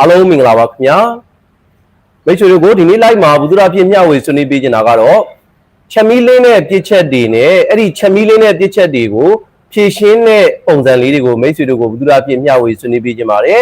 အားလုံးမင်္ဂလာပါခင်ဗျာမိတ်ဆွေတို့ကိုဒီနေ့ live မှာဘုဒ္ဓရာပြည့်မျှဝေဆွေးနွေးပေးနေတာကတော့ချက်မီးလင်းတဲ့ပြစ်ချက်တွေနဲ့အဲ့ဒီချက်မီးလင်းတဲ့ပြစ်ချက်တွေကိုဖြည့်ရှင်းတဲ့ပုံစံလေးတွေကိုမိတ်ဆွေတို့ကိုဘုဒ္ဓရာပြည့်မျှဝေဆွေးနွေးပေးကြပါတယ်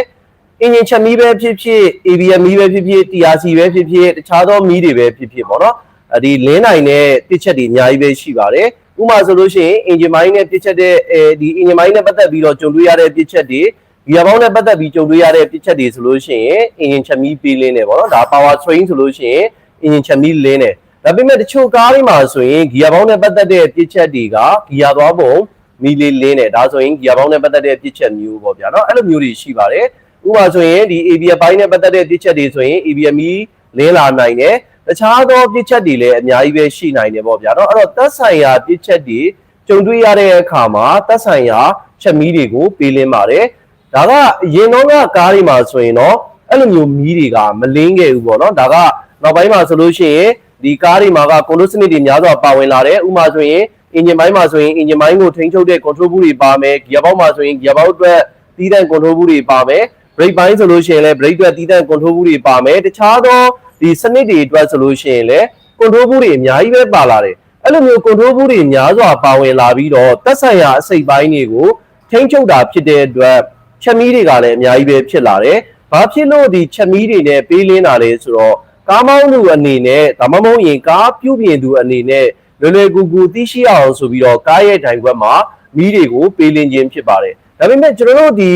အင်ဂျင်ချက်မီးပဲဖြစ်ဖြစ် ABM မီးပဲဖြစ်ဖြစ် TRC ပဲဖြစ်ဖြစ်တခြားသောမီးတွေပဲဖြစ်ဖြစ်ပေါ့နော်အဲ့ဒီလင်းနိုင်တဲ့ပြစ်ချက်တွေအများကြီးပဲရှိပါတယ်ဥပမာဆိုလို့ရှိရင်အင်ဂျင်မိုင်းနဲ့ပြစ်ချက်တဲ့အဲဒီအင်ဂျင်မိုင်းနဲ့ပတ်သက်ပြီးတော့ကြုံတွေ့ရတဲ့ပြစ်ချက်တွေ ဂီယာဘောင်းနဲ့ပတ်သက်ပြီးကြုံတွေ့ရတဲ့ပြစ်ချက်တွေဆိုလို့ရှိရင်အင်ဂျင်ချက်မီးပေးလင်းတယ်ပေါ့နော်ဒါ power train ဆိုလို့ရှိရင်အင်ဂျင်ချက်မီးလင်းတယ်ဒါပေမဲ့တချို့ကားတွေမှာဆိုရင်ဂီယာဘောင်းနဲ့ပတ်သက်တဲ့ပြစ်ချက်တွေကဂီယာသွားပုံမီးလေးလင်းတယ်ဒါဆိုရင်ဂီယာဘောင်းနဲ့ပတ်သက်တဲ့ပြစ်ချက်မျိုးပေါ့ဗျာနော်အဲ့လိုမျိုးတွေရှိပါတယ်ဥပမာဆိုရင်ဒီ ABM ဘိုင်းနဲ့ပတ်သက်တဲ့ပြစ်ချက်တွေဆိုရင် ABM မီးလင်းလာနိုင်တယ်တခြားသောပြစ်ချက်တွေလည်းအများကြီးပဲရှိနိုင်တယ်ပေါ့ဗျာနော်အဲ့တော့သက်ဆိုင်ရာပြစ်ချက်တွေကြုံတွေ့ရတဲ့အခါမှာသက်ဆိုင်ရာချက်မီးတွေကိုပေးလင်းပါတယ် ဒါကရင်တော့ကကားတွေမှာဆိုရင်တော့အဲ့လိုမျိုးမီးတွေကမလင်းခဲ့ဘူးပေါ့နော်ဒါကနောက်ပိုင်းမှာဆိုလို့ရှိရင်ဒီကားတွေမှာကကွန်ထရိုးစနစ်တွေများစွာပါဝင်လာတယ်ဥပမာဆိုရင်အင်ဂျင်ပိုင်းမှာဆိုရင်အင်ဂျင်ပိုင်းကိုထိန်းချုပ်တဲ့ control ဘူးတွေပါမယ်ဂီယာဘောက်မှာဆိုရင်ဂီယာဘောက်အတွက်တီးတဲ့ control ဘူးတွေပါမယ် brake ပိုင်းဆိုလို့ရှိရင်လည်း brake အတွက်တီးတဲ့ control ဘူးတွေပါမယ်တခြားသောဒီစနစ်တွေအတွက်ဆိုလို့ရှိရင်လည်း control ဘူးတွေအများကြီးပဲပါလာတယ်အဲ့လိုမျိုး control ဘူးတွေများစွာပါဝင်လာပြီးတော့သက်ဆိုင်ရာအစိတ်ပိုင်းတွေကိုထိန်းချုပ်တာဖြစ်တဲ့အတွက် ချက်မီးတွေကလည်းအများကြီးပဲဖြစ်လာတယ်ဘာဖြစ်လို့ဒီချက်မီးတွေနဲ့ပေးလင်းတာလဲဆိုတော့ကားမောင်းသူအနေနဲ့ဒါမှမဟုတ်ရင်ကားပြုပြင်သူအနေနဲ့လွယ်လွယ်ကူကူသိရှိအောင်ဆိုပြီးတော့ကားရဲ့တိုင်ခွက်မှာမီးတွေကိုပေးလင်းခြင်းဖြစ်ပါတယ်ဒါပေမဲ့ကျွန်တော်တို့ဒီ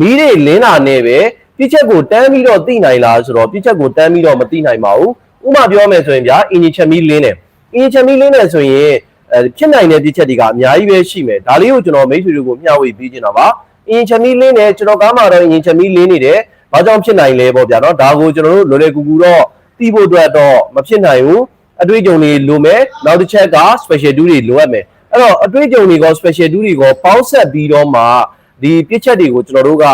မီးတွေလင်းတာနဲ့ပဲပြစ်ချက်ကိုတန်းပြီးတော့သိနိုင်လားဆိုတော့ပြစ်ချက်ကိုတန်းပြီးတော့မသိနိုင်ပါဘူးဥပမာပြောမယ်ဆိုရင်ဗျာအင်ဂျင်ချက်မီးလင်းတယ်အင်ဂျင်ချက်မီးလင်းတယ်ဆိုရင်အဲဖြစ်နိုင်တဲ့ပြစ်ချက်တွေကအများကြီးပဲရှိမယ်ဒါလေးကိုကျွန်တော်မိတ်ဆွေတို့ကိုမျှဝေပေးချင်တာပါ အင်ဂျင်ချက်မီးလင်းတယ်ကျွန်တော်ကားမှာတော့အင်ဂျင်ချက်မီးလင်းနေတယ်ဘာကြောင့်ဖြစ်နိုင်လဲပေါ့ဗျာနော်ဒါကိုကျွန်တော်တို့လွယ်လွယ်ကူကူတော့သိဖို့အတွက်တော့မဖြစ်နိုင်ဘူးအတွေ့အကြုံတွေလိုမယ်နောက်တစ်ချက်က special do တွေလိုအပ်မယ်အဲ့တော့အတွေ့အကြုံတွေက special do တွေကပေါင်းဆက်ပြီးတော့မှဒီပြစ်ချက်တွေကိုကျွန်တော်တို့က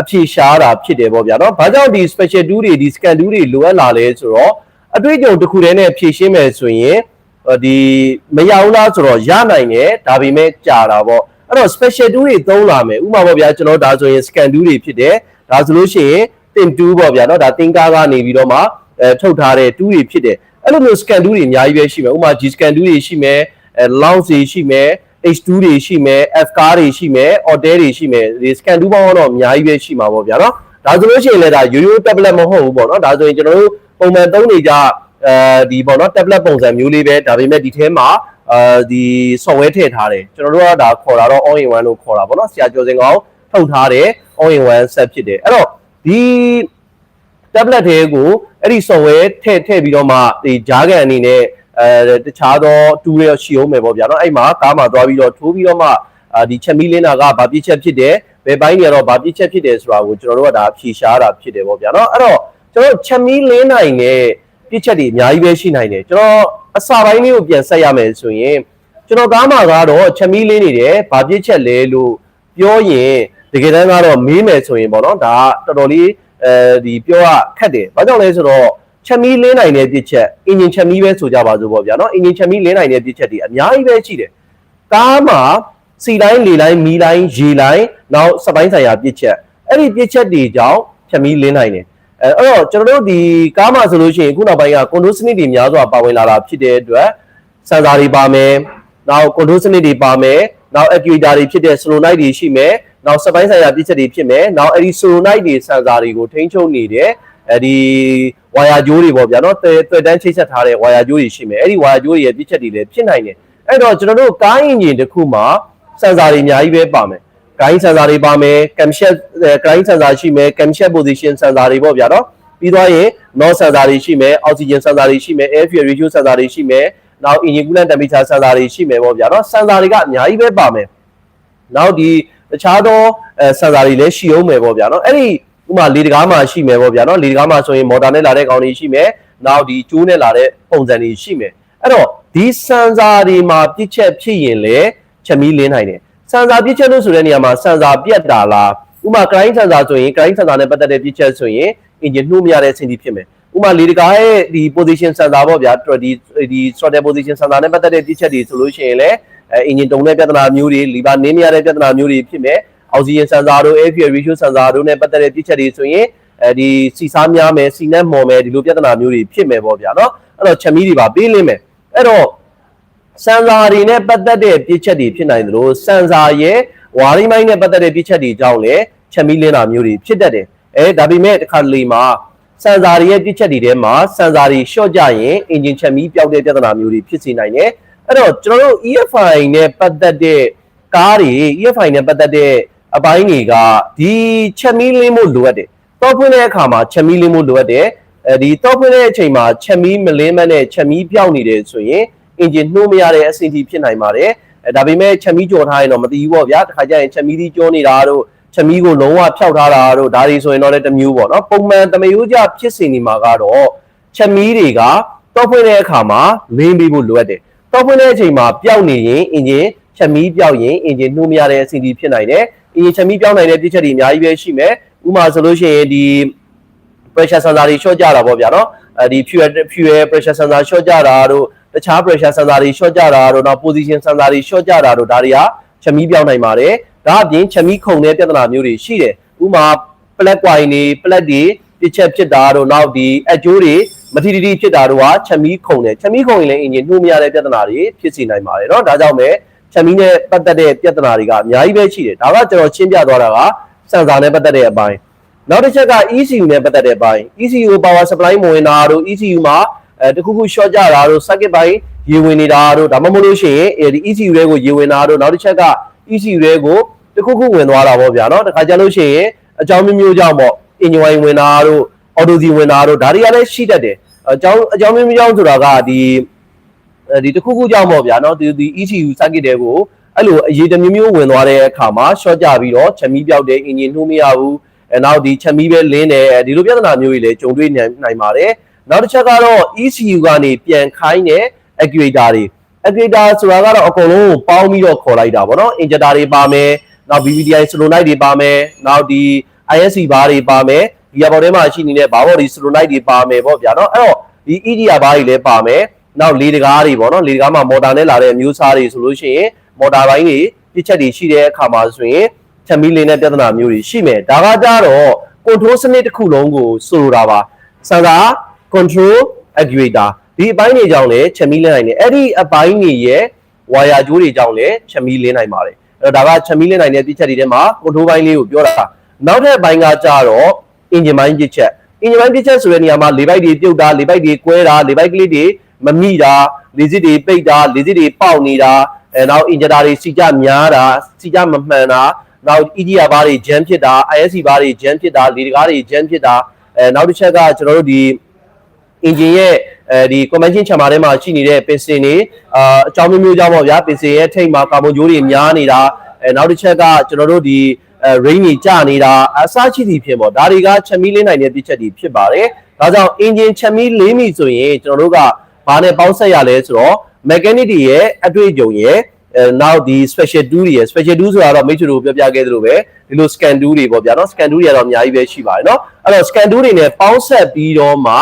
အဖြေရှားတာဖြစ်တယ်ပေါ့ဗျာနော်ဘာကြောင့်ဒီ special do တွေဒီ scan do တွေလိုအပ်လာလဲဆိုတော့အတွေ့အကြုံတစ်ခုတည်းနဲ့ဖြည့်ရှင်းမယ်ဆိုရင်ဒီမရဘူးလားဆိုတော့ရနိုင်တယ်ဒါပေမဲ့ကြာတာပေါ့ အဲ့တော့ special do တွေသုံးလာမယ်ဥပမာပေါ့ဗျာကျွန်တော်ဒါဆိုရင် scan do တွေဖြစ်တယ်ဒါဆိုလို့ရှိရင်တင်2ပေါ့ဗျာနော်ဒါတင်ကားကနေပြီးတော့မှအဲထုတ်ထားတဲ့2တွေဖြစ်တယ်အဲ့လိုမျိုး scan 2တွေအများကြီးပဲရှိမယ်ဥပမာ G scan 2တွေရှိမယ်အဲ launch တွေရှိမယ် H2 တွေရှိမယ် F car တွေရှိမယ် Autel တွေရှိမယ်ဒီ scan 2ပေါင်းတော့အများကြီးပဲရှိမှာပေါ့ဗျာနော်ဒါဆိုလို့ရှိရင်လည်းဒါရိုးရိုး tablet မဟုတ်ဘူးပေါ့နော်ဒါဆိုရင်ကျွန်တော်တို့ပုံမှန်သုံးနေကြအဲဒီပေါ့နော် tablet ပုံစံမျိုးလေးပဲဒါပေမဲ့ဒီထဲမှာ အာဒီ software ထည့်ထားတယ်ကျွန်တော်တို့ကဒါခေါ်တာတော့ all in one လို့ခေါ်တာပေါ့နော်ဆရာကျော်စင်ကောင်ထုတ်ထားတယ် all in one set ဖြစ်တယ်အဲ့တော့ဒီ tablet တွေကိုအဲ့ဒီ software ထည့်ထည့်ပြီးတော့မှဒီ jargon အနေနဲ့အဲတခြားသောတူတွေရှိအောင်မယ်ပေါ့ဗျာနော်အဲ့မှာကားမှာသွားပြီးတော့ထိုးပြီးတော့မှအာဒီချက်မီလင်းတာကဘာပြစ်ချက်ဖြစ်တယ်ဘယ်ပိုင်းတွေကတော့ဘာပြစ်ချက်ဖြစ်တယ်ဆိုတာကိုကျွန်တော်တို့ကဒါဖြေရှားတာဖြစ်တယ်ပေါ့ဗျာနော်အဲ့တော့ကျွန်တော်ချက်မီလင်းနိုင်တဲ့ ပြစ်ချက်တွေအများကြီးပဲရှိနိုင်တယ်ကျွန်တော်အစာပိုင်းလေးကိုပြန်ဆက်ရမယ်ဆိုရင်ကျွန်တော်ကားမှာကတော့ချက်မီးလင်းနေတယ်ဘာပြစ်ချက်လဲလို့ပြောရင်တကယ်တမ်းကတော့မေးမယ်ဆိုရင်ပေါ့နော်ဒါကတော်တော်လေးအဲဒီပြောရခက်တယ်။ဘာကြောင့်လဲဆိုတော့ချက်မီးလင်းနိုင်တဲ့ပြစ်ချက်အင်ဂျင်ချက်မီးပဲဆိုကြပါစို့ပေါ့ဗျာနော်အင်ဂျင်ချက်မီးလင်းနိုင်တဲ့ပြစ်ချက်တွေအများကြီးပဲရှိတယ်။ကားမှာစီတိုင်းလေတိုင်းမီးတိုင်းရေတိုင်းနောက်စပိုင်းဆိုင်ရာပြစ်ချက်အဲ့ဒီပြစ်ချက်တွေကြောင့်ချက်မီးလင်းနိုင်တယ်။ အဲအဲ့တော့ကျွန်တော်တို့ဒီကားမှာဆိုလို့ရှိရင်ခုနောက်ပိုင်းကကွန်ထရိုးစနစ်တွေများစွာပါဝင်လာတာဖြစ်တဲ့အတွက်စင်ဆာတွေပါမယ်။နောက်ကွန်ထရိုးစနစ်တွေပါမယ်။နောက် actuator တွေဖြစ်တဲ့ solenoid တွေရှိမယ်။နောက်စပိုင်းဆိုင်ရာပြည့်ချက်တွေဖြစ်မယ်နောက်အဲ့ဒီ solenoid တွေဆန်ဆာတွေကိုထိန်းချုပ်နေတဲ့အဲ့ဒီဝါယာကြိုးတွေပေါ့ဗျာနော်တွေ့တန်းချိတ်ဆက်ထားတဲ့ဝါယာကြိုးတွေရှိမယ်အဲ့ဒီဝါယာကြိုးတွေရဲ့ပြည့်ချက်တွေလည်းဖြစ်နိုင်တယ်အဲ့တော့ကျွန်တော်တို့ကားအင်ဂျင်တစ်ခုမှာဆန်ဆာတွေအများကြီးပဲပါမယ် ဂိုင်းဆန်ဆာတွေပါမယ်ကမ်ရှက်ဂိုင်းဆန်ဆာရှိမယ်ကမ်ရှက် position ဆန်ဆာတွေပေါ့ဗျာနော်ပြီးသွားရင် non ဆန်ဆာတွေရှိမယ် oxygen ဆန်ဆာတွေရှိမယ် air fuel ratio ဆန်ဆာတွေရှိမယ်နောက် engine coolant temperature ဆန်ဆာတွေရှိမယ်ပေါ့ဗျာနော်ဆန်ဆာတွေကအများကြီးပဲပါမယ်နောက်ဒီတခြားသောအဲဆန်ဆာတွေလည်းရှိအောင်မယ်ပေါ့ဗျာနော်အဲ့ဒီဥမာလေတကားမှာရှိမယ်ပေါ့ဗျာနော်လေတကားမှာဆိုရင်မော်တာနဲ့လာတဲ့ကောင်တွေရှိမယ်နောက်ဒီကျိုးနဲ့လာတဲ့ပုံစံတွေရှိမယ်အဲ့တော့ဒီဆန်ဆာတွေမှာပြစ်ချက်ဖြစ်ရင်လည်းချက်မီးလင်းနိုင်တယ် ဆန်ဆာပြစ်ချက်လို့ဆိုတဲ့နေရာမှာဆန်ဆာပြတ်တာလားဥမာကရိုင်းဆန်ဆာဆိုရင်ကရိုင်းဆန်ဆာနဲ့ပတ်သက်တဲ့ပြစ်ချက်ဆိုရင်အင်ဂျင်နှိုးမရတဲ့အဆင့်ကြီးဖြစ်မယ်ဥမာလေတကားရဲ့ဒီ position sensor ပေါ့ဗျာဒီဒီ throttle position sensor နဲ့ပတ်သက်တဲ့ပြစ်ချက်တွေဆိုလို့ရှိရင်လည်းအဲအင်ဂျင်တုံတဲ့ပြဿနာမျိုးတွေလီဗာနင်းမရတဲ့ပြဿနာမျိုးတွေဖြစ်မယ် အောက်ဆီဂျင်ဆန်ဆာတို့ air fuel ratio ဆန်ဆာတို့နဲ့ပတ်သက်တဲ့ပြစ်ချက်တွေဆိုရင်အဲဒီစီစားများမယ်စီနက်မော်မယ်ဒီလိုပြဿနာမျိုးတွေဖြစ်မယ်ပေါ့ဗျာเนาะအဲ့တော့ချက်မီးတွေပါပေးလင်းမယ်အဲ့တော့ စန်ဆာတွေနဲ့ပတ်သက်တဲ့ပြစ်ချက်တွေဖြစ်နိုင်တယ်လို့စန်ဆာရဲ့ဝါရီမိုင်းနဲ့ပတ်သက်တဲ့ပြစ်ချက်တွေကြောင့်လည်းချက်မီးလင်းတာမျိုးတွေဖြစ်တတ်တယ်အဲဒါပေမဲ့တစ်ခါတလေမှာစန်ဆာတွေရဲ့ပြစ်ချက်တွေထဲမှာစန်ဆာတွေရှော့ကြရင်အင်ဂျင်ချက်မီးပျောက်တဲ့ပြဿနာမျိုးတွေဖြစ်စေနိုင်တယ်အဲ့တော့ကျွန်တော်တို့ EFI နဲ့ပတ်သက်တဲ့ကားတွေ EFI နဲ့ပတ်သက်တဲ့အပိုင်းတွေကဒီချက်မီးလင်းဖို့လိုအပ်တယ်တော့ဖွင့်တဲ့အခါမှာချက်မီးလင်းဖို့လိုအပ်တယ်အဲဒီတော့ဖွင့်တဲ့အချိန်မှာချက်မီးမလင်းမနဲ့ချက်မီးပျောက်နေတယ်ဆိုရင် အင်ဂျင်နှိုးမရတဲ့အဆင့်ထိဖြစ်နိုင်ပါတယ်အဲဒါပေမဲ့ချက်မီးကြော်ထားရင်တော့မသိဘူးပေါ့ဗျာတခါကျရင်ချက်မီးဒီကြောနေတာတို့ချက်မီးကိုလုံးဝဖျောက်ထားတာတို့ဒါတွေဆိုရင်တော့လည်းတစ်မျိုးပေါ့နော်ပုံမှန်တမယိုးကြဖြစ်စီနေမှာကတော့ချက်မီးတွေကတော့ဖွင့်တဲ့အခါမှာလင်းပြီးဖို့လိုအပ်တယ်တော့ဖွင့်တဲ့အချိန်မှာပျောက်နေရင်အင်ဂျင်ချက်မီးပျောက်ရင်အင်ဂျင်နှိုးမရတဲ့အဆင့်ထိဖြစ်နိုင်တယ်အင်ဂျင်ချက်မီးပျောက်နိုင်တဲ့ပြစ်ချက်တွေအများကြီးပဲရှိမယ်ဥပမာဆိုလို့ရှိရင်ဒီ pressure sensor တွေ short ကြတာပေါ့ဗျာနော်အဲဒီ fuel fuel pressure sensor short ကြတာတို့ တခြား pressure sensor တွေ short ကြတာတို့နောက် position sensor တွေ short ကြတာတို့ဒါတွေကချက်မီးပြောင်းနိုင်ပါတယ်ဒါအပြင်ချက်မီးခုန်တဲ့ပြဿနာမျိုးတွေရှိတယ်ဥပမာ plug wire တွေ plug တွေတစ်ချက်ဖြစ်တာတို့နောက်ဒီအကျိုးတွေမထီတီတီဖြစ်တာတို့ကချက်မီးခုန်တယ်ချက်မီးခုန်ရင်လည်းအင်ဂျင်နှိုးမရတဲ့ပြဿနာတွေဖြစ်စေနိုင်ပါတယ်เนาะဒါကြောင့်ပဲချက်မီးနဲ့ပတ်သက်တဲ့ပြဿနာတွေကအများကြီးပဲရှိတယ်ဒါကကျွန်တော်ရှင်းပြသွားတာကစန်ဆာနဲ့ပတ်သက်တဲ့အပိုင်း နောက်တစ်ချက်က ECU နဲ့ပတ်သက်တဲ့ဘိုင်း ECU power supply မဝင်တာတို့ ECU မှာ အဲတခုခု short ကြတာတို့ circuit ဘိုင်းရေဝင်နေတာတို့ဒါမှမဟုတ်လို့ရှိရင်အဲဒီ ECU တွေကိုရေဝင်တာတို့နောက်တစ်ချက်က ECU တွေကိုတခုခုဝင်သွားတာပေါ့ဗျာเนาะတခါကြလို့ရှိရင်အကြောင်းမျိုးမျိုးကြောင့်ပေါ့ engine wire ဝင်တာတို့ auto Z ဝင်တာတို့ဒါတွေကလည်းရှိတတ်တယ်အကြောင်းအကြောင်းမျိုးမျိုးကြောင့်ဆိုတာကဒီအဲဒီတခုခုကြောင့်ပေါ့ဗျာเนาะဒီဒီ ECU circuit တွေကိုအဲ့လိုအရေးတမျိုးမျိုးဝင်သွားတဲ့အခါမှာ short ကြပြီးတော့ချက်မီးပြောက်တဲ့ engine နှိုးမရဘူးအဲနောက်ဒီချက်မီးပဲလင်းတယ်ဒီလိုပြဿနာမျိုးတွေလည်းကြုံတွေ့နိုင်နိုင်ပါတယ် နောက်တစ်ချက်ကတော့ ECU ကနေပြန်ခိုင်းတဲ့ actuator တွေ actuator ဆိုတာကတော့အကုန်လုံးကိုပေါင်းပြီးတော့ခေါ်လိုက်တာဗောနော် injector တွေပါမယ်နောက် BVDI solenoid တွေပါမယ်နောက်ဒီ ISC ဘားတွေပါမယ်ဒီဘော်ထဲမှာရှိနေတဲ့ဘာဘော်ဒီ solenoid တွေပါမယ်ဗောဗျာနော်အဲ့တော့ဒီ EDR ဘားတွေလည်းပါမယ်နောက်လေတကားတွေဗောနော်လေတကားမှာမော်တာနဲ့လာတဲ့အမျိုးအစားတွေဆိုလို့ရှိရင်မော်တာပိုင်းတွေပြစ်ချက်တွေရှိတဲ့အခါမှာဆိုရင်ချက်မီးလင်းတဲ့ပြဿနာမျိုးတွေရှိမယ်ဒါကကြတော့ control စနစ်တစ်ခုလုံးကိုဆိုလိုတာပါစံသာ control actuator ဒီအပိုင်းတွေကြောင့်လည်းချက်မီးလင်းနိုင်တယ်အဲ့ဒီအပိုင်းတွေရဲ့ဝါယာကြိုးတွေကြောင့်လည်းချက်မီးလင်းနိုင်ပါတယ်အဲ့တော့ဒါကချက်မီးလင်းနိုင်တဲ့ပြစ်ချက်တွေထဲမှာ control ပိုင်းလေးကိုပြောတာနောက်ထပ်အပိုင်းကကြတော့ engine ပိုင်းပြစ်ချက် engine ပိုင်းပြစ်ချက်ဆိုတဲ့နေရာမှာလေပိုက်တွေပြုတ်တာလေပိုက်တွေကွဲတာလေပိုက်ကလေးတွေမမိတာလေစစ်တွေပိတ်တာလေစစ်တွေပေါက်နေတာအဲနောက် injector တွေစီကြများတာစီကြမမှန်တာနောက် EDR ဘားတွေ jam ဖြစ်တာ ISC ဘားတွေ jam ဖြစ်တာလေတကားတွေ jam ဖြစ်တာအဲနောက်တစ်ချက်ကကျွန်တော်တို့ဒီ engine ရဲ့အဲဒီ convention ချမ်းမာထဲမှာရှိနေတဲ့ piston တွေအာအကြောင်းမျိုးမျိုးကြောင့်ပေါ့ဗျာ piston ရဲ့ထိပ်မှာကာဗွန်ကြိုးတွေများနေတာအဲနောက်တစ်ချက်ကကျွန်တော်တို့ဒီအဲ rain ကြီးကျနေတာအစားရှိသည်ဖြစ်ပေါ့ဒါတွေကချက်မီးလင်းနိုင်တဲ့ပြချက်တွေဖြစ်ပါတယ်ဒါကြောင့် engine ချက်မီးလင်းပြီဆိုရင်ကျွန်တော်တို့ကဘာနဲ့ပေါင်းဆက်ရလဲဆိုတော့ mechanic တွေရဲ့အတွေ့အကြုံရဲ့အဲနောက်ဒီ special tool တွေရယ် special tool ဆိုတာတော့မိတ်ဆွေတို့ပြောပြခဲ့သလိုပဲဒီလို scan tool တွေပေါ့ဗျာเนาะ scan tool တွေကတော့အများကြီးပဲရှိပါတယ်เนาะအဲ့တော့ scan tool တွေနဲ့ပေါင်းဆက်ပြီးတော့မှ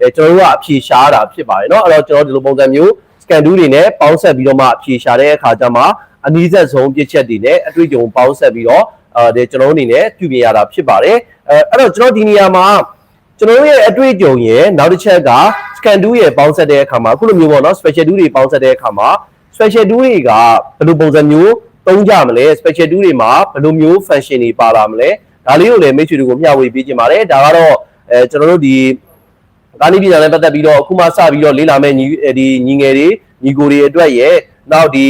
အဲကျွန်တော်တို့ကအဖြေရှားတာဖြစ်ပါတယ်เนาะအဲ့တော့ကျွန်တော်ဒီလိုပုံစံမျိုး scan tool တွေနဲ့ပေါင်းဆက်ပြီးတော့မှအဖြေရှာတဲ့အခါကျမှအနည်းဆက်ဆုံးပြစ်ချက်တွေနဲ့အတွေ့အကြုံပေါင်းဆက်ပြီးတော့အဲဒီကျွန်တော်တို့အနေနဲ့ပြုပြင်ရတာဖြစ်ပါတယ်အဲအဲ့တော့ကျွန်တော်ဒီနေရာမှာကျွန်တော်တို့ရဲ့အတွေ့အကြုံရဲ့နောက်တစ်ချက်က scan tool ရဲ့ပေါင်းဆက်တဲ့အခါမှာအခုလိုမျိုးပေါ့เนาะ special tool တွေပေါင်းဆက်တဲ့အခါမှာ special tool တွေကဘယ်လိုပုံစံမျိုးသုံးကြမလဲ special tool တွေမှာဘယ်လိုမျိုး function တွေပါလာမလဲဒါလေးကိုလည်းမိတ်ဆွေတို့ကိုမျှဝေပေးခြင်းပါတယ်ဒါကတော့အဲကျွန်တော်တို့ဒီ ဒါနည်းပညာနဲ့ပတ်သက်ပြီးတော့အခုမှစပြီးတော့လေ့လာမယ့်ညီဒီညီငယ်တွေညီကိုတွေအတွက်ရဲ့နောက်ဒီ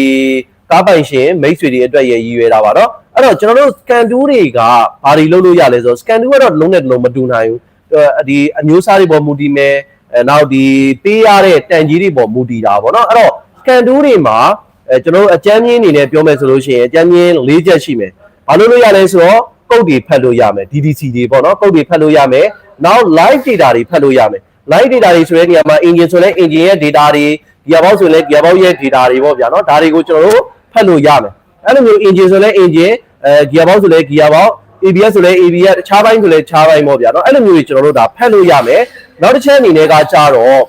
ကားပိုင်ရှင်မိတ်ဆွေတွေအတွက်ရဲ့ရည်ရွယ်တာပါတော့အဲ့တော့ကျွန်တော်တို့စကန်တူးတွေကဘာတွေလုပ်လို့ရလဲဆိုတော့စကန်တူးကတော့လုံးနဲ့လုံးမတူနိုင်ဘူးဒီအမျိုးအစားတွေပေါ်မူတည်မယ်နောက်ဒီပေးရတဲ့တန်ကြီးတွေပေါ်မူတည်တာပေါ့နော်အဲ့တော့စကန်တူးတွေမှာကျွန်တော်တို့အကြမ်းမြင်အနေနဲ့ပြောမယ်ဆိုလို့ရှိရင်အကြမ်းမြင်၄ချက်ရှိမယ်ဘာလို့လို့ရလဲဆိုတော့ကုတ်တွေဖတ်လို့ရမယ် DDC တွေပေါ့နော်ကုတ်တွေဖတ်လို့ရမယ်နောက် live data တွေဖတ်လို့ရမယ် live data တွေဆိုတဲ့နေရာမှာ engine ဆိုလဲ engine ရဲ့ data တွေ gearbox ဆိုလဲ gearbox ရဲ့ data တွေပေါ့ဗျာနော်ဒါတွေကိုကျွန်တော်တို့ဖတ်လို့ရမယ်အဲ့လိုမျိုး engine ဆိုလဲ engine အဲ gearbox ဆိုလဲ gearbox ABS ဆိုလဲ ABS တခြားပိုင်းဆိုလဲတခြားပိုင်းပေါ့ဗျာနော်အဲ့လိုမျိုးတွေကျွန်တော်တို့ဒါဖတ်လို့ရမယ်နောက်တစ်ချက်အနေနဲ့ကကြတော့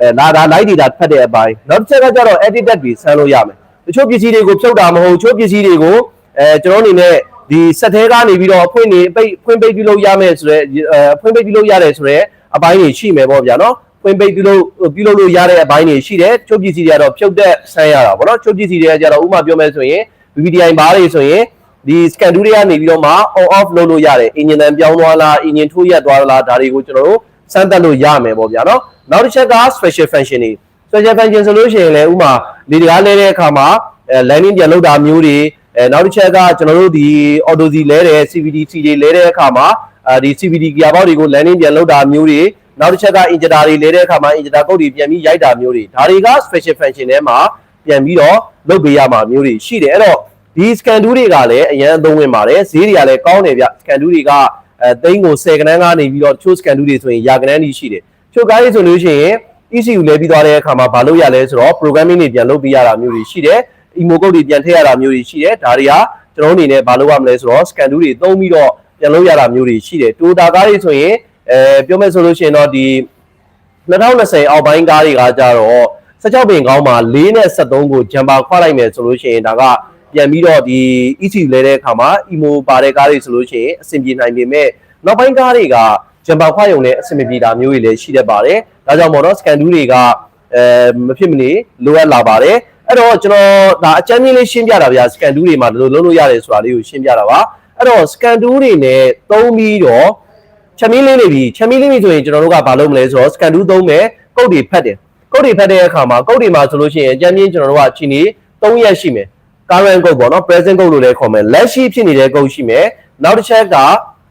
အဲဒါဒါ live data ဖတ်တဲ့အပိုင်းနောက်တစ်ချက်ကကြတော့ edited တွေဆန်းလို့ရမယ်တချို့ပစ္စည်းတွေကိုဖြုတ်တာမဟုတ်တချို့ပစ္စည်းတွေကိုအဲကျွန်တော်အနေနဲ့ဒီစက်သေးကနေပြီးတော့အဖွင့်နေပိတ်ဖွင့်ပိတ်ပြုလုပ်ရမယ်ဆိုတော့အဲဖွင့်ပိတ်ပြုလုပ်ရတယ်ဆိုတော့ အပိုင်းတွေရှိမယ်ပေါ့ဗျာနော်ဖွင့်ပိတ်ပြုလုပ်ပြုလုပ်လို့ရတဲ့အပိုင်းတွေရှိတယ်ချုပ်ပစ္စည်းတွေကတော့ဖြုတ်သက်ဆန်းရတာပေါ့နော်ချုပ်ပစ္စည်းတွေကကြတော့ဥပမာပြောမယ်ဆိုရင် VVDI ဘားတွေဆိုရင်ဒီ scan 2တွေကနေပြီးတော့မှ on off လုပ်လို့ရတယ်အင်ဂျင်တန်ပြောင်းသွားလားအင်ဂျင်ထိုးရက်သွားလားဒါတွေကိုကျွန်တော်တို့စမ်းသပ်လို့ရမယ်ပေါ့ဗျာနော်နောက်တစ်ချက်က special function တွေ special function ဆိုလို့ရှိရင်လည်းဥပမာလေတကားလဲတဲ့အခါမှာအဲ landing ပြန်လုပ်တာမျိုးတွေအဲနောက်တစ်ချက်ကကျွန်တော်တို့ဒီ auto Z လဲတဲ့ CVD C တွေလဲတဲ့အခါမှာအဲ ဒီ CVD gear box တွေကို landing ပြန်လုပ်တာမျိုးတွေနောက်တစ်ချက်က injector တွေလဲတဲ့အခါမှာ injector ကုတ်တွေပြန်ပြီးရိုက်တာမျိုးတွေဒါတွေက special function ထဲမှာပြန်ပြီးတော့လုပ်ပေးရမှာမျိုးတွေရှိတယ်အဲ့တော့ဒီ scan 2တွေကလည်းအရန်အသုံးဝင်ပါတယ်ဈေးတွေကလည်းကောင်းတယ်ဗျ scan 2တွေကအဲသိန်းကို10ကနန်းကနေပြီးတော့ချိုး scan 2တွေဆိုရင်ရာကနန်းကြီးရှိတယ်ချိုးကားရေးဆိုလို့ရှိရင် ECU လဲပြီးသွားတဲ့အခါမှာမလုပ်ရလဲဆိုတော့ programming တွေပြန်လုပ်ပေးရတာမျိုးတွေရှိတယ် emo code တွေပြန်ထည့်ရတာမျိုးတွေရှိတယ်ဒါတွေကကျွန်တော်အနေနဲ့မလုပ်ရမလဲဆိုတော့ scan 2တွေသုံးပြီးတော့ ပြန်လုပ်ရတာမျိုးတွေရှိတယ် Toyota ကားတွေဆိုရင်အဲပြောမယ်ဆိုလို့ရှိရင်တော့ဒီ2020အောက်ပိုင်းကားတွေကကြတော့16ပင်ကောင်းမှာ4နဲ့73ကိုဂျမ်ပါခွာလိုက်မယ်ဆိုလို့ရှိရင်ဒါကပြန်ပြီးတော့ဒီ ECU လဲတဲ့အခါမှာ emo ပါတဲ့ကားတွေဆိုလို့ရှိရင်အဆင်ပြေနိုင်ပေမဲ့နောက်ပိုင်းကားတွေကဂျမ်ပါခွာရုံနဲ့အဆင်မပြေတာမျိုးတွေလည်းရှိတတ်ပါတယ်ဒါကြောင့်မို့တော့ scan 2တွေကအဲမဖြစ်မနေလိုအပ်လာပါတယ်အဲ့တော့ကျွန်တော်ဒါအကြမ်းကြီးလေးရှင်းပြတာဗျာ scan 2တွေမှာဘယ်လိုလုပ်လို့ရတယ်ဆိုတာလေးကိုရှင်းပြတာပါ အဲ့တော့ scan 2တွေနဲ့သုံးပြီးတော့ချက်မီးလေးနေပြီချက်မီးလေးနေဆိုရင်ကျွန်တော်တို့ကဘာလုပ်မလဲဆိုတော့ scan 2သုံးမယ်ကုတ်တွေဖတ်တယ်ကုတ်တွေဖတ်တဲ့အခါမှာကုတ်တွေမှာဆိုလို့ရှိရင်အကြမ်းကြီးကျွန်တော်တို့ကချီနေ3ရက်ရှိမယ် current code ပေါ့နော် present code လို့လည်းခေါ်မယ်လက်ရှိဖြစ်နေတဲ့ code ရှိမယ်နောက်တစ်ချက်က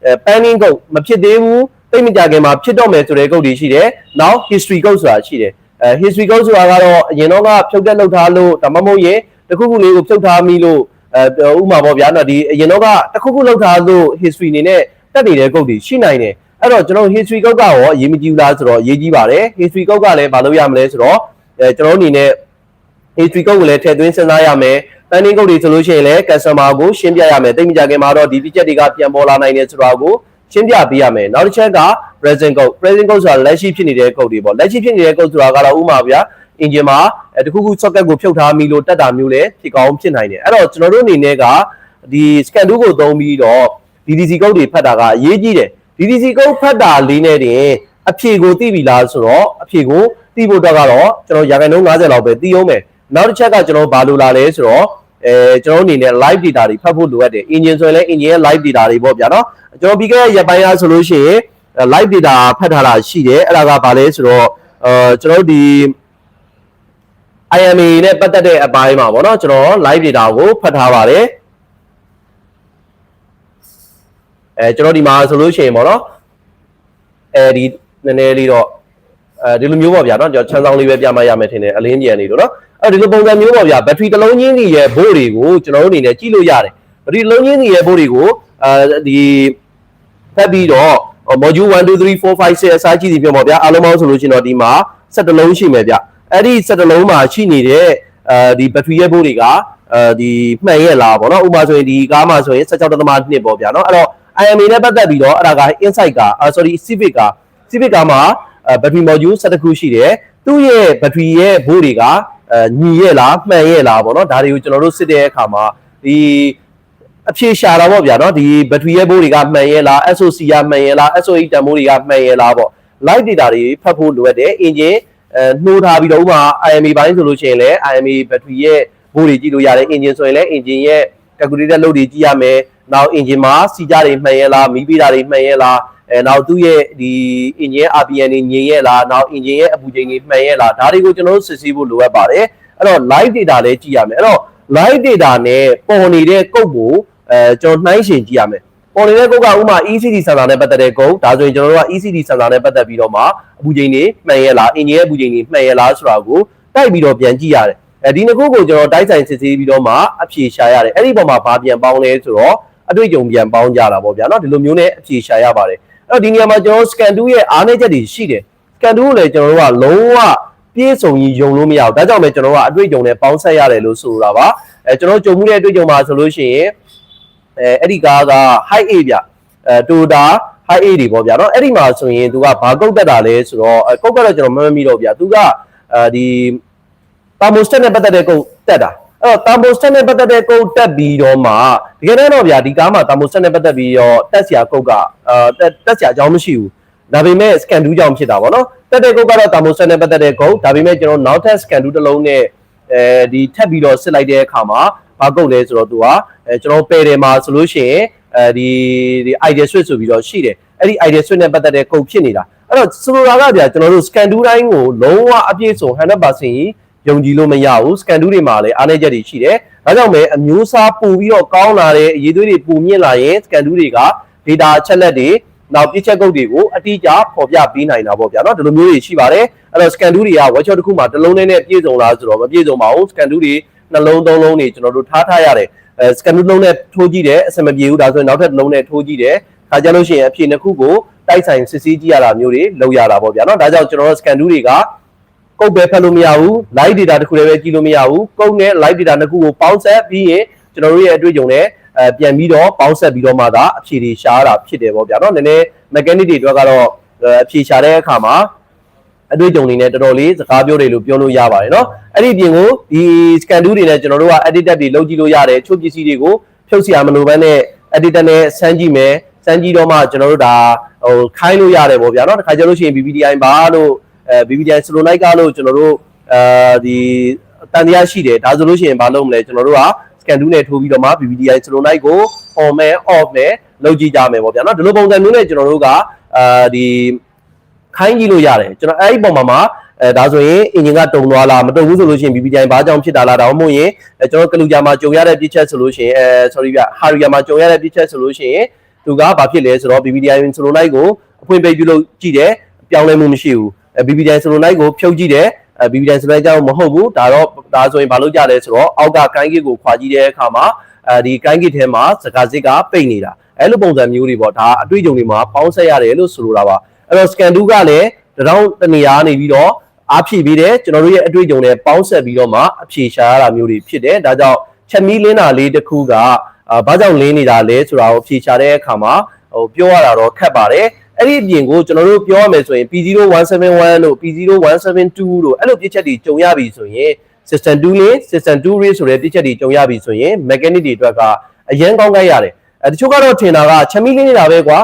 အဲ pending code မဖြစ်သေးဘူးသိမကြခင်မှာဖြစ်တော့မယ်ဆိုတဲ့ code တွေရှိတယ်နောက် history code ဆိုတာရှိတယ်အဲ history code ဆိုတာကတော့အရင်တော့ကဖြုတ်တက်လောက်ထားလို့ဒါမှမဟုတ်ရင်တစ်ခုခုလေးကိုဖြုတ်ထားမိလို့ အဲဥမာပေါ့ဗျာနော်ဒီအရင်တော့ကတစ်ခုခုလောက်ထားလို့ history အနေနဲ့တက်နေတဲ့ code တွေရှိနိုင်တယ်အဲ့တော့ကျွန်တော် history code ကရောအရေးမကြီးဘူးလားဆိုတော့အရေးကြီးပါတယ် history code ကလည်းမလုပ်ရမလဲဆိုတော့အဲကျွန်တော်အနေနဲ့ history code ကိုလည်းထည့်သွင်းစဉ်းစားရမယ် pending code တွေဆိုလို့ရှိရင်လည်း customer ကိုရှင်းပြရမယ်တိတ်မကြခင်မှာတော့ဒီ feature တွေကပြန်ပေါ်လာနိုင်တယ်ဆိုတာကိုရှင်းပြပေးရမယ်နောက်တစ်ချက်က present code present code ဆိုတာလက်ရှိဖြစ်နေတဲ့ code တွေပေါ့လက်ရှိဖြစ်နေတဲ့ code ဆိုတာကတော့ဥပမာဗျာ engine မှာတခုခု socket ကိုဖြုတ်ထားမိလို့တက်တာမျိုးလည်းဖြစ်ကောင်းဖြစ်နိုင်တယ်အဲ့တော့ကျွန်တော်တို့အနေနဲ့ကဒီ scan 2ကိုသုံးပြီးတော့ DDC code တွေဖတ်တာကအရေးကြီးတယ် DDC code ဖတ်တာလေးနဲ့တင်အဖြေကိုသိပြီလားဆိုတော့အဖြေကိုသိဖို့တော့ကတော့ကျွန်တော်ရာခိုင်နှုန်း90လောက်ပဲသိအောင်မယ်နောက်တစ်ချက်ကကျွန်တော်ဘာလို့လာလဲဆိုတော့အဲကျွန်တော်အနေနဲ့ live data တွေဖတ်ဖို့လိုအပ်တယ် engine ဆိုရင်လည်း engine ရဲ့ live data တွေပေါ့ဗျာနော်ကျွန်တော်ပြီးခဲ့တဲ့ရက်ပိုင်းအားဆိုလို့ရှိရင် live data ဖတ်ထားတာရှိတယ်အဲ့ဒါကဘာလဲဆိုတော့အဲကျွန်တော်ဒီ IMA နဲ့ပတ်သက်တဲ့အပိုင်းမှာပေါ့နော်ကျွန်တော် live data ကိုဖတ်ထားပါတယ်အဲကျွန်တော်ဒီမှာဆိုလို့ရှိရင်ပေါ့နော်အဲဒီနည်းနည်းလေးတော့အဲဒီလိုမျိုးပေါ့ဗျာနော်ကျွန်တော်ချမ်းဆောင်လေးပဲပြမရမယ်ထင်တယ်အလင်းကြံနေလို့နော်အဲဒီလိုပုံစံမျိုးပေါ့ဗျာဘက်ထရီတစ်လုံးချင်းစီရဲ့ဘို့တွေကိုကျွန်တော်တို့အနေနဲ့ကြည့်လို့ရတယ်ဘက်ထရီတစ်လုံးချင်းစီရဲ့ဘို့တွေကိုအဲဒီဖက်ပြီးတော့ module 1 2 3 4 5 6အစားကြည့်စီပြောပေါ့ဗျာအားလုံးပေါင်းဆိုလို့ရှိရင်တော့ဒီမှာ7လုံးရှိမယ်ဗျ အဲ့ဒီ7လုံးမှာရှိနေတဲ့အဲဒီဘက်ထရီရဲ့ဘို့တွေကအဲဒီမှန်ရဲ့လားပေါ့နော်ဥပမာဆိုရင်ဒီကားမှာဆိုရင်16.2ပေါ့ဗျာနော်အဲ့တော့ IMA နဲ့ပတ်သက်ပြီးတော့အဲ့ဒါက insight က sorry civic က civic ကမှာ battery module 7ခုရှိတယ်သူ့ရဲ့ battery ရဲ့ဘိုးတွေကအဲညီရဲ့လားမှန်ရဲ့လားပေါ့နော်ဒါတွေကိုကျွန်တော်တို့စစ်တဲ့အခါမှာဒီအဖြေရှာတာပေါ့ဗျာနော်ဒီ battery ရဲ့ဘိုးတွေကမှန်ရဲ့လား SOC ကမှန်ရဲ့လား SOE တန်ဖိုးတွေကမှန်ရဲ့လားပေါ့ live data တွေဖတ်ဖို့လိုအပ်တယ် engine အဲနှိုးထားပြီးတော့ဥပမာ IMA ဘိုင်းဆိုလို့ရှိရင်လည်း IMA battery ရဲ့ဘိုးတွေကြည့်လို့ရတယ် engine ဆိုရင်လည်း engine ရဲ့ calculator load တွေကြည့်ရမယ်နောက် engine မှာစီကြတွေမှန်ရဲ့လားမီးပေးတာတွေမှန်ရဲ့လားအဲနောက်သူ့ရဲ့ဒီ engine RPM တွေညင်ရဲ့လားနောက် engine ရဲ့အပူချိန်တွေမှန်ရဲ့လားဒါတွေကိုကျွန်တော်တို့စစ်ဆေးဖို့လိုအပ်ပါတယ်အဲ့တော့ live data လည်းကြည့်ရမယ်အဲ့တော့ live data နဲ့ပေါ်နေတဲ့ကုတ်ကိုအဲကျွန်တော်နှိုင်းယှဉ်ကြည့်ရမယ် ပေါ်နေတဲ့ကုတ်ကဥမာ ECD sensor နဲ့ပတ်သက်တဲ့ကုတ်ဒါဆိုရင်ကျွန်တော်တို့က ECD sensor နဲ့ပတ်သက်ပြီးတော့မှအပူချိန်တွေမှန်ရဲ့လား engine ရဲ့အပူချိန်တွေမှန်ရဲ့လားဆိုတာကိုတိုက်ပြီးတော့ပြန်ကြည့်ရတယ်အဲဒီနှစ်ခုကိုကျွန်တော်တိုက်ဆိုင်စစ်ဆေးပြီးတော့မှအဖြေရှာရတယ်အဲ့ဒီပုံမှာဘာပြန်ပေါင်းလဲဆိုတော့အတွေ့အကြုံပြန်ပေါင်းကြတာပေါ့ဗျာเนาะဒီလိုမျိုးနဲ့အဖြေရှာရပါတယ်အဲ့တော့ဒီနေရာမှာကျွန်တော် scan 2ရဲ့အားနည်းချက်တွေရှိတယ် scan 2ကိုလည်းကျွန်တော်တို့ကလုံးဝပြည့်စုံကြီးယုံလို့မရဘူးဒါကြောင့်ပဲကျွန်တော်တို့ကအတွေ့အကြုံနဲ့ပေါင်းဆက်ရတယ်လို့ဆိုတာပါအဲကျွန်တော်ကြုံမှုတဲ့အတွေ့အကြုံမှာဆိုလို့ရှိရင် အဲအဲ့ဒီကားက high A ဗျအဲ Toyota high A တွေပေါ့ဗျာเนาะအဲ့ဒီမှာဆိုရင်သူကဘာကုတ်တက်တာလဲဆိုတော့ကုတ်ကတော့ကျွန်တော်မမမီတော့ဗျာသူကအဲဒီ thermostat နဲ့ပတ်သက်တဲ့ကုတ်တက်တာ အဲ့တော့ thermostat နဲ့ပတ်သက်တဲ့ကုတ်တက်ပြီးတော့မှတကယ်တော့ဗျာဒီကားမှာ thermostat နဲ့ပတ်သက်ပြီးတော့တက်စရာကုတ်ကအာတက်တက်စရာအကြောင်းမရှိဘူးဒါပေမဲ့ scan 2ကြောင့်ဖြစ်တာပေါ့နော်တက်တဲ့ကုတ်ကတော့ thermostat နဲ့ပတ်သက်တဲ့ကုတ်ဒါပေမဲ့ကျွန်တော်နောက်ထပ် scan 2တစ်လုံးနဲ့ အဲဒီထပ်ပြီးတော့စစ်လိုက်တဲ့အခါမှာဘာကုတ်လဲဆိုတော့သူကအဲကျွန်တော်ပယ်တယ်မှာဆိုလို့ရှိရင်အဲဒီဒီ idea switch ဆိုပြီးတော့ရှိတယ်အဲ့ဒီ idea switch နဲ့ပတ်သက်တဲ့ကုတ်ဖြစ်နေတာအဲ့တော့ဆိုလိုတာကဗျာကျွန်တော်တို့ scan 2တိုင်းကိုလုံးဝအပြည့်စုံ100%ကြီးယုံကြည်လို့မရဘူး scan 2တွေမှာလည်းအားနည်းချက်တွေရှိတယ်ဒါကြောင့်ပဲအမျိုးအစားပို့ပြီးတော့ကောင်းလာတဲ့အရေးသွေးတွေပုံမြင့်လာရင် scan 2တွေက data အချက်လက်တွေ နောက်ပြည့်ချက်ကုတ်တွေကိုအတိအကျပေါ်ပြပေးနိုင်တာပေါ့ဗျာနော်ဒီလိုမျိုးတွေရှိပါတယ်အဲ့တော့ scan တူးတွေက workshop တစ်ခုမှာတစ်လုံးနဲ့ပြည့်စုံလားဆိုတော့မပြည့်စုံပါဘူး scan တူးတွေနှလုံးသုံးလုံးတွေကျွန်တော်တို့ထားထားရတယ်အဲ scan တူးလုံးနဲ့ထိုးကြည့်တယ်အဆင်မပြေဘူးဒါဆိုရင်နောက်ထပ်တစ်လုံးနဲ့ထိုးကြည့်တယ်ခါကြလို့ရှိရင်အဖြေနှစ်ခုကိုတိုက်ဆိုင်စစ်ဆေးကြည့်ရတာမျိုးတွေလုပ်ရတာပေါ့ဗျာနော်ဒါကြောင့်ကျွန်တော်တို့ scan တူးတွေကကုတ်ပဲဖတ်လို့မရဘူး live data တစ်ခုလည်းပဲကြည့်လို့မရဘူးကုတ်နဲ့ live data နှစ်ခုကိုပေါင်းစပ်ပြီးရင်ကျွန်တော်တို့ရဲ့အတွေ့အကြုံနဲ့ အဲပြန်ပြီးတော့ပေါင်းဆက်ပြီးတော့မှသာအဖြေတွေရှားတာဖြစ်တယ်ပေါ့ဗျာเนาะနည်းနည်း mechanic တွေအတွက်ကတော့အဖြေရှာတဲ့အခါမှာအတွေ့အကြုံတွေနဲ့တော်တော်လေးစကားပြောတယ်လို့ပြောလို့ရပါတယ်เนาะအဲ့ဒီအပြင်ကိုဒီ scan 2တွေနဲ့ကျွန်တော်တို့က editor တွေလုပ်ကြည့်လို့ရတယ်ချို့ပစ္စည်းတွေကိုဖြုတ်เสียမလို့ဘဲနဲ့ editor နဲ့စမ်းကြည့်မယ်စမ်းကြည့်တော့မှကျွန်တော်တို့ဒါဟိုခိုင်းလို့ရတယ်ပေါ့ဗျာเนาะတခါကျလို့ရှိရင် BBDI ပါလို့အဲ BBDI စလိုလိုက်ကားလို့ကျွန်တော်တို့အဲဒီတန်တရားရှိတယ်ဒါဆိုလို့ရှိရင်ဘာလုပ်မလဲကျွန်တော်တို့က ကန်တူးနဲ့ထိုးပြီးတော့မှ BBDI Solonite ကို on မယ် off မယ်လုပ်ကြည့်ကြမယ်ပေါ့ဗျာနော်ဒီလိုပုံစံမျိုးနဲ့ကျွန်တော်တို့ကအာဒီခိုင်းကြည့်လို့ရတယ်ကျွန်တော်အဲ့ဒီပုံမှာမှာအဲဒါဆိုရင်အင်ဂျင်ကတုံသွားလားမတုံဘူးဆိုလို့ရှိရင် BBDI ဘာကြောင့်ဖြစ်တာလားဒါမှမဟုတ်ရင်ကျွန်တော်ကလူကြမှာကြုံရတဲ့ပြစ်ချက်ဆိုလို့ရှိရင်အဲ sorry ဗျဟာရီယာမှာကြုံရတဲ့ပြစ်ချက်ဆိုလို့ရှိရင်သူကဘာဖြစ်လဲဆိုတော့ BBDI Solonite ကိုအဖွင့်ပေးပြုလုပ်ကြည့်တယ်ပြောင်းလဲမှုမရှိဘူး BBDI Solonite ကိုဖြုတ်ကြည့်တယ် အဲ BBDI ဆိုလိုက်ကြောင့်မဟုတ်ဘူးဒါတော့ဒါဆိုရင်ဘာလုပ်ကြလဲဆိုတော့အောက်ကကိုင်းကစ်ကိုခွာကြည့်တဲ့အခါမှာအဲဒီကိုင်းကစ်ထဲမှာစကားစစ်ကပိတ်နေတာအဲလိုပုံစံမျိုးတွေပေါ့ဒါအတွေ့အကြုံတွေမှာပေါင်းဆက်ရတယ်လို့ဆိုလိုတာပါအဲ့တော့ scan 2ကလည်းတရောင်းတနေရာနေပြီးတော့အားဖြည့်ပြီးတယ်ကျွန်တော်တို့ရဲ့အတွေ့အကြုံတွေပေါင်းဆက်ပြီးတော့မှအဖြေရှာရတာမျိုးတွေဖြစ်တယ်ဒါကြောင့်ချက်မီးလင်းတာလေးတစ်ခုကအာဘာကြောင့်လင်းနေတာလဲဆိုတာကိုဖြေရှာတဲ့အခါမှာဟိုပြောရတာတော့ခက်ပါတယ် အဲ့ဒီအပြင်ကိုကျွန်တော်တို့ပြောရမယ်ဆိုရင် P0171 လို့ P0172 လို့အဲ့လိုပြစ်ချက်တွေကြုံရပြီဆိုရင် system 2လေး system 2 ray ဆိုတဲ့ပြစ်ချက်တွေကြုံရပြီဆိုရင် mechanic တွေအတွက်ကအရန်ကောင်းကြရတယ်အဲတချို့ကတော့ထင်တာကချက်မီးလင်းနေတာပဲကွာ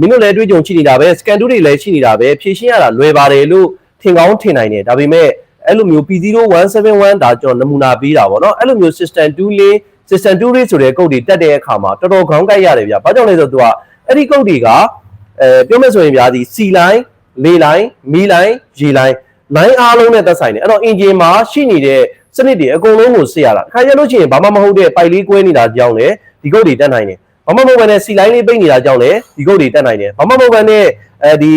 မင်းတို့လည်းအတွေ့အကြုံရှိနေတာပဲ scan 2တွေလည်းရှိနေတာပဲဖြည့်ရှင်းရတာလွယ်ပါတယ်လို့ထင်ကောင်းထင်နိုင်တယ်ဒါပေမဲ့အဲ့လိုမျိုး P0171 ဒါကျွန်တော်နမူနာပေးတာပေါ့နော်အဲ့လိုမျိုး system 2လေး system 2လေးဆိုတဲ့ကုတ်တွေတက်တဲ့အခါမှာတော်တော်ခေါင်းကိုက်ရတယ်ဗျာဘာကြောင့်လဲဆိုတော့သူကအဲ့ဒီကုတ်တွေက အဲပြောမယ်ဆိုရင်ဗျာဒီ C line လေလိုင်းမီလိုင်းရေလိုင်းလိုင်းအားလုံးနဲ့သက်ဆိုင်တယ်အဲ့တော့ engine မှာရှိနေတဲ့စနစ်တွေအကုန်လုံးကိုစစ်ရတာခါရလို့ရှိရင်ဘာမှမဟုတ်တဲ့ပိုက်လေးကွဲနေတာကြောင့်လေဒီကုတ်တွေတက်နိုင်တယ်ဘာမှမဟုတ်ဘဲနဲ့ C line လေးပိတ်နေတာကြောင့်လေဒီကုတ်တွေတက်နိုင်တယ်ဘာမှမဟုတ်ဘဲနဲ့အဲဒီ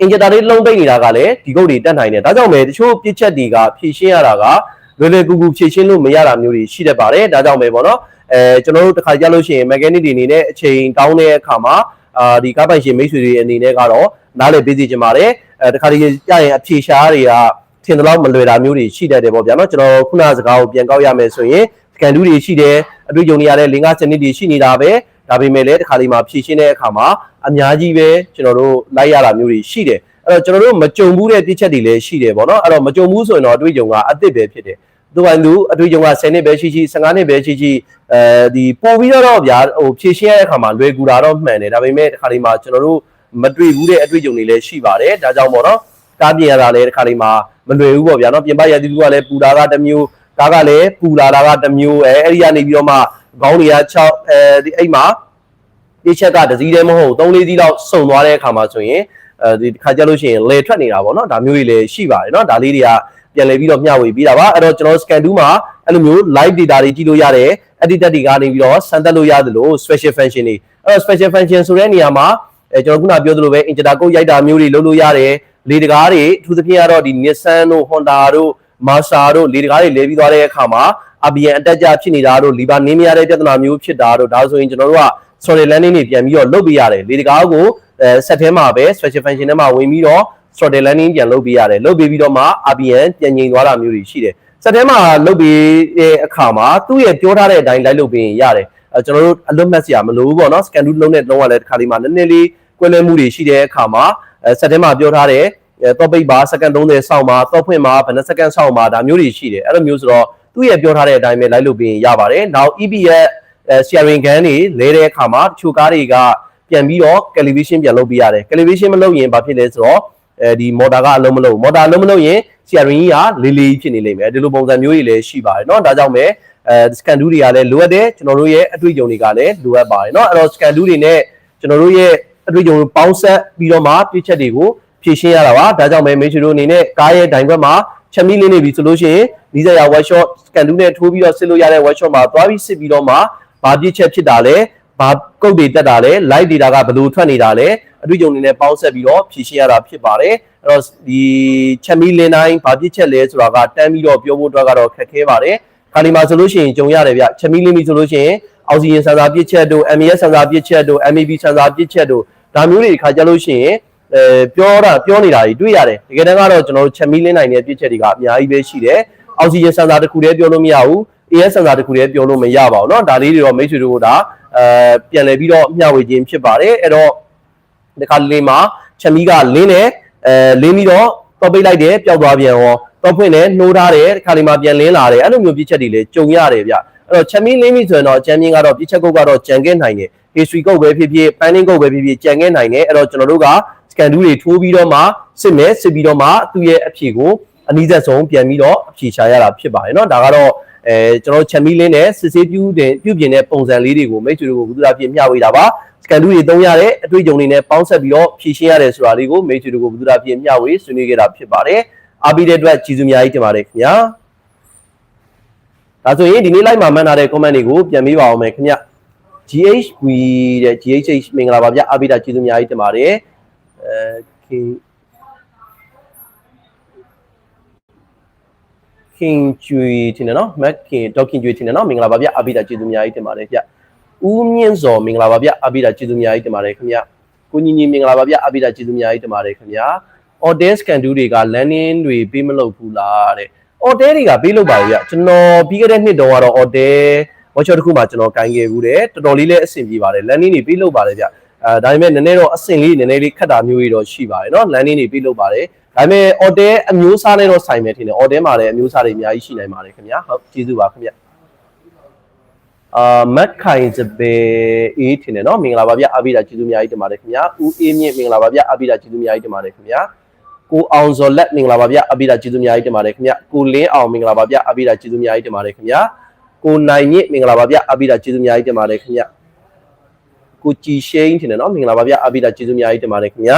အင်ဂျင်တာလေးလုံးပိတ်နေတာကလည်းဒီကုတ်တွေတက်နိုင်တယ်ဒါကြောင့်ပဲတချို့ပြစ်ချက်တွေကဖြည့်ရှင်းရတာကလွယ်လွယ်ကူကူဖြည့်ရှင်းလို့မရတာမျိုးတွေရှိတတ်ပါတယ်ဒါကြောင့်ပဲပေါ့နော်အဲကျွန်တော်တို့တစ်ခါကြလို့ရှိရင် mechanic တွေအနေနဲ့အချိန်တောင်းတဲ့အခါမှာ အာဒီကားပိုင်ရှင်မိတ်ဆွေတွေအနေနဲ့ကတော့နားလည်ပေးစီချင်ပါတယ်အဲတစ်ခါတည်းကြရင်အဖြေရှားတွေကထင်တယ်လို့မလွယ်တာမျိုးတွေရှိတတ်တယ်ပေါ့ဗျာနော်ကျွန်တော်ခုနစကားကိုပြန်ကောက်ရမယ်ဆိုရင်စကန်တူးတွေရှိတယ်အတွေ့အကြုံတွေရတဲ့လင်္ကာစနစ်တွေရှိနေတာပဲဒါပေမဲ့လည်းတစ်ခါလေးမှာဖြည့်ရှင်းတဲ့အခါမှာအများကြီးပဲကျွန်တော်တို့လိုက်ရတာမျိုးတွေရှိတယ်အဲ့တော့ကျွန်တော်တို့မကြုံဘူးတဲ့ပြစ်ချက်တွေလည်းရှိတယ်ပေါ့နော်အဲ့တော့မကြုံဘူးဆိုရင်တော့အတွေ့အကြုံကအသစ်ပဲဖြစ်တယ် သူကလူအတွေ့အကြုံက10နှစ်ပဲရှိရှိ15နှစ်ပဲရှိရှိအဲဒီပို့ပြီးတော့ဗျာဟိုဖြည့်ရှင်းရတဲ့အခါမှာလွယ်ကူတာတော့မှန်တယ်ဒါပေမဲ့တစ်ခါလေးမှာကျွန်တော်တို့မတွေ့ဘူးတဲ့အတွေ့အကြုံတွေလည်းရှိပါတယ်ဒါကြောင့်ပေါ့နော်ကားပြင်ရတာလည်းတစ်ခါလေးမှာမလွယ်ဘူးပေါ့ဗျာနော်ပြင်ပရည်သူကလည်းပူတာကတစ်မျိုးကားကလည်းပူလာတာကတစ်မျိုးအဲအဲ့ဒီကနေပြီးတော့မှခေါင်းတွေက6အဲဒီအဲ့မှာဒီချက်ကတစ်စီးတည်းမဟုတ်3-4စီးလောက်စုံသွားတဲ့အခါမှာဆိုရင်အဲဒီခါကြလို့ရှိရင်လေထွက်နေတာပေါ့နော်ဒါမျိုးတွေလည်းရှိပါတယ်နော်ဒါလေးတွေက ပြန်လည်ပြီးတော့မျှဝေပြီးတာပါအဲ့တော့ကျွန်တော် scan 2မှာအဲ့လိုမျိုး live data တွေကြည့်လို့ရတယ် editor တွေကနေပြီးတော့စမ်းသပ်လို့ရတယ်လို့ special function တွေအဲ့တော့ special function ဆိုတဲ့နေရာမှာအဲကျွန်တော်ခုနပြောသလိုပဲ integer code ရိုက်တာမျိုးတွေလုပ်လို့ရတယ်လေတကားတွေအထူးသဖြင့်ကတော့ဒီ Nissan တို့ Honda တို့ Mazda တို့လေတကားတွေလဲပြီးသွားတဲ့အခါမှာ ABN အတက်ကြဖြစ်နေတာတို့လီဘာနင်းမရတဲ့ပြဿနာမျိုးဖြစ်တာတို့ဒါဆိုရင်ကျွန်တော်တို့က sorry landing တွေပြန်ပြီးတော့လုပ်ပေးရတယ်လေတကားကိုအဲဆက်ထဲမှာပဲ special function ထဲမှာဝင်ပြီးတော့ throttle landing ပြန်လုပ်ပေးရတယ်လုပ်ပေးပြီးတော့မှ ABN ပြန်ငြိမ်သွားတာမျိုးတွေရှိတယ်စက်ထဲမှာလုပ်ပေးတဲ့အခါမှာသူ့ရဲ့ပြောထားတဲ့အတိုင်းလိုက်လုပ်ပေးရင်ရတယ်အဲကျွန်တော်တို့အလွတ်မှတ်စရာမလိုဘူးပေါ့နော် scan 2လုံးနဲ့လုံးဝလည်းတစ်ခါလေးမှာနည်းနည်းလေးကွဲလွဲမှုတွေရှိတဲ့အခါမှာအဲစက်ထဲမှာပြောထားတဲ့တော့ပိတ်ပါစက္ကန့်30စောင့်ပါတော့ဖွင့်ပါဘယ်နှစက္ကန့်စောင့်ပါဒါမျိုးတွေရှိတယ်အဲ့လိုမျိုးဆိုတော့သူ့ရဲ့ပြောထားတဲ့အတိုင်းပဲလိုက်လုပ်ပြီးရင်ရပါတယ်နောက် EB ရဲ့ sharing gun တွေလဲတဲ့အခါမှာတချို့ကားတွေကပြန်ပြီးတော့ calibration ပြန်လုပ်ပေးရတယ် calibration မလုပ်ရင်ဘာဖြစ်လဲဆိုတော့ အဲဒီ motor ကအလုံးမလုံး motor အလုံးမလုံးရင် sharing ကြီးကလေးလေးဖြစ်နေလိမ့်မယ်ဒီလိုပုံစံမျိုးတွေလည်းရှိပါတယ်เนาะဒါကြောင့်ပဲအဲ scan 2တွေကလည်းလိုအပ်တယ်ကျွန်တော်တို့ရဲ့အတွေ့အကြုံတွေကလည်းလိုအပ်ပါတယ်เนาะအဲ့တော့ scan 2တွေနဲ့ကျွန်တော်တို့ရဲ့အတွေ့အကြုံတွေပေါင်းဆက်ပြီးတော့မှပြည့်ချက်တွေကိုဖြည့်ရှင်းရတာပါဒါကြောင့်ပဲမေချူတို့အနေနဲ့ကားရဲ့ဒိုင်ဘက်မှာချက်မီလေးနေပြီဆိုလို့ရှိရင်ဒီစရာ workshop scan 2နဲ့ထိုးပြီးတော့စစ်လို့ရတဲ့ workshop မှာသွားပြီးစစ်ပြီးတော့မှဘာပြည့်ချက်ဖြစ်တာလဲ ဘာကုတ်တွေတက်တာလဲ live data ကဘယ်လိုထွက်နေတာလဲအတွေ့အကြုံတွေနဲ့ပေါင်းဆက်ပြီးတော့ဖြည့်ရှင်းရတာဖြစ်ပါတယ်အဲ့တော့ဒီချက်မီလင်းတိုင်းဘာပြည့်ချက်လဲဆိုတာကတန်းပြီးတော့ပြောဖို့အတွက်ကတော့ခက်ခဲပါတယ်ခါဒီမှာဆိုလို့ရှိရင်ကြုံရတယ်ဗျချက်မီလင်းပြီဆိုလို့ရှိရင်အောက်ဆီဂျင်ဆန်ဆာပြည့်ချက်တို့ MES ဆန်ဆာပြည့်ချက်တို့ MEB ဆန်ဆာပြည့်ချက်တို့ဒါမျိုးတွေခါကြလို့ရှိရင်အဲပြောတာပြောနေတာတွေတွေ့ရတယ်တကယ်တမ်းကတော့ကျွန်တော်တို့ချက်မီလင်းနိုင်တဲ့ပြည့်ချက်တွေကအများကြီးပဲရှိတယ်အောက်ဆီဂျင်ဆန်ဆာတစ်ခုတည်းပြောလို့မရဘူး AS ဆန်ဆာတစ်ခုတည်းပြောလို့မရပါဘူးเนาะဒါလေးတွေတော့မိတ်ဆွေတို့ကဒါ အဲပြန်လည်ပြီးတော့မျှဝေခြင်းဖြစ်ပါတယ်အဲ့တော့ဒီခါလေးမှာချက်မီကလင်းတယ်အဲလင်းပြီးတော့တော့ပိတ်လိုက်တယ်ပျောက်သွားပြန်ရောတော့ဖွင့်တယ်နှိုးထားတယ်ဒီခါလေးမှာပြန်လင်းလာတယ်အဲ့လိုမျိုးပြည့်ချက်တွေလည်းကြုံရတယ်ဗျအဲ့တော့ချက်မီလင်းပြီဆိုရင်တော့အချမ်းမြင့်ကတော့ပြည့်ချက်ကုတ်ကတော့ကြံခဲ့နိုင်တယ် history ကုတ်ပဲဖြစ်ဖြစ် planning ကုတ်ပဲဖြစ်ဖြစ်ကြံခဲ့နိုင်တယ်အဲ့တော့ကျွန်တော်တို့က scan 2တွေထိုးပြီးတော့မှစစ်မယ်စစ်ပြီးတော့မှသူ့ရဲ့အဖြေကိုအနည်းဆက်ဆုံးပြန်ပြီးတော့အဖြေရှာရတာဖြစ်ပါတယ်เนาะဒါကတော့ အဲကျွန်တော်ချက်မီလင်းနဲ့စစ်ဆေးပြုတင်ပြုပြင်တဲ့ပုံစံလေးတွေကိုမိတ်ဆွေတို့ကိုဘုရားပြမျှဝေတာပါ scan 2တွေသုံးရတဲ့အတွေ့အကြုံတွေနဲ့ပေါင်းဆက်ပြီးတော့ဖြည့်ရှင်းရတယ်ဆိုတာလေးကိုမိတ်ဆွေတို့ကိုဘုရားပြမျှဝေဆွေးနွေးခဲ့တာဖြစ်ပါတယ်အားပေးတဲ့အတွက်ကျေးဇူးအများကြီးတင်ပါတယ်ခင်ဗျာဒါဆိုရင်ဒီနေ့ live မှာမှန်းထားတဲ့ comment တွေကိုပြန်ပေးပါအောင်မယ်ခင်ဗျ GHV တဲ့ GHH မင်္ဂလာပါဗျအားပေးတာကျေးဇူးအများကြီးတင်ပါတယ်အဲခ ခင်ကျွေထင်တယ်နော်မက်ခင်ဒေါက်ခင်ကျွေထင်တယ်နော်မင်္ဂလာပါဗျအားပေးတာကျေးဇူးအများကြီးတင်ပါတယ်ဗျဦးမြင့်စော်မင်္ဂလာပါဗျအားပေးတာကျေးဇူးအများကြီးတင်ပါတယ်ခင်ဗျကိုညီညီမင်္ဂလာပါဗျအားပေးတာကျေးဇူးအများကြီးတင်ပါတယ်ခင်ဗျ order scan 2တွေက landing တွေပေးမလုပ်ဘူးလားတဲ့ order တွေကပေးလုပ်ပါလေဗျကျွန်တော်ပြီးခဲ့တဲ့နှစ်တုန်းကတော့ order workshop တစ်ခုမှကျွန်တော်ကင်ခဲ့ဘူးတယ်တော်တော်လေးလည်းအဆင်ပြေပါတယ် landing တွေပေးလုပ်ပါလေဗျအဲဒါပေမဲ့နည်းနည်းတော့အဆင်လေးနည်းနည်းလေးခက်တာမျိုးတွေတော့ရှိပါတယ်เนาะ landing တွေပေးလုပ်ပါတယ် ဒါပေမဲ့ order အမျိုးအစားနဲ့တော့ဆိုင်မယ်ထင်တယ် order မှာလည်းအမျိုးအစားတွေအများကြီးရှိနိုင်ပါတယ်ခင်ဗျာဟုတ်ကျေးဇူးပါခင်ဗျာအာမတ်ခိုင်စပယ်အေးထင်တယ်နော်မင်္ဂလာပါဗျအပိဒါကျေးဇူးအများကြီးတင်ပါတယ်ခင်ဗျာဦးအေးမြင့်မင်္ဂလာပါဗျအပိဒါကျေးဇူးအများကြီးတင်ပါတယ်ခင်ဗျာကိုအောင်ဇော်လက်မင်္ဂလာပါဗျအပိဒါကျေးဇူးအများကြီးတင်ပါတယ်ခင်ဗျာကိုလင်းအောင်မင်္ဂလာပါဗျအပိဒါကျေးဇူးအများကြီးတင်ပါတယ်ခင်ဗျာကိုနိုင်မြင့်မင်္ဂလာပါဗျအပိဒါကျေးဇူးအများကြီးတင်ပါတယ်ခင်ဗျာကိုကြည်ရှိန်ထင်တယ်နော်မင်္ဂလာပါဗျအပိဒါကျေးဇူးအများကြီးတင်ပါတယ်ခင်ဗျာ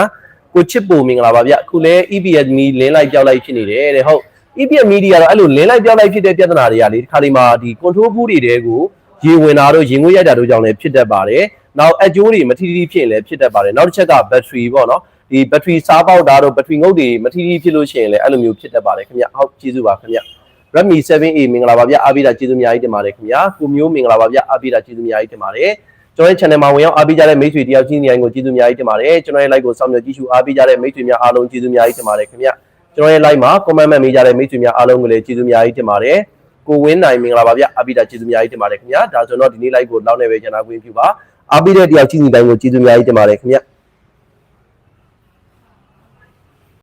ကိုချစ်ပိုမင်္ဂလာပါဗျအခုလဲ EBS မီလင်းလိုက်ကြောက်လိုက်ဖြစ်နေတယ်တဲ့ဟုတ် EBS မီဒီကတော့အဲ့လိုလင်းလိုက်ကြောက်လိုက်ဖြစ်တဲ့ပြဿနာတွေကလေဒီခါဒီမှာဒီ control ဘူးတွေတဲကိုရေဝင်တာတို့ရေငွေ့ရိုက်တာတို့ကြောင့်လည်းဖြစ်တတ်ပါတယ်နောက်အကျိုးတွေမထီထီဖြစ်ရင်လည်းဖြစ်တတ်ပါတယ်နောက်တစ်ချက်က battery ပေါ့နော်ဒီ battery စားပေါက်တာတို့ battery ငုတ်တွေမထီထီဖြစ်လို့ရှိရင်လည်းအဲ့လိုမျိုးဖြစ်တတ်ပါတယ်ခင်ဗျဟုတ်ကျေးဇူးပါခင်ဗျ Redmi 7A မင်္ဂလာပါဗျအားပေးတာကျေးဇူးအများကြီးတင်ပါတယ်ခင်ဗျာကိုမျိုးမင်္ဂလာပါဗျအားပေးတာကျေးဇူးအများကြီးတင်ပါတယ် ကျွန်တော်ရဲ့ channel မှာဝင်ရောက်အားပေးကြတဲ့မိတ်ဆွေတယောက်ချင်းစီတိုင်းကိုကျေးဇူးအများကြီးတင်ပါတယ်ကျွန်တော်ရဲ့ like ကိုစောင့်မျှော်ကြည့်ရှုအားပေးကြတဲ့မိတ်ဆွေများအားလုံးကျေးဇူးအများကြီးတင်ပါတယ်ခင်ဗျကျွန်တော်ရဲ့ like မှာ comment မှတ်ပေးကြတဲ့မိတ်ဆွေများအားလုံးကိုလည်းကျေးဇူးအများကြီးတင်ပါတယ်ကိုဝင်းနိုင်မင်္ဂလာပါဗျအားပေးတာကျေးဇူးအများကြီးတင်ပါတယ်ခင်ဗျာဒါဆိုတော့ဒီနေ့ like ကိုလောက်နေပဲကျွန်တော်ဝင်ပြပါအားပေးတဲ့တယောက်ချင်းစီတိုင်းကိုကျေးဇူးအများကြီးတင်ပါတယ်ခင်ဗျ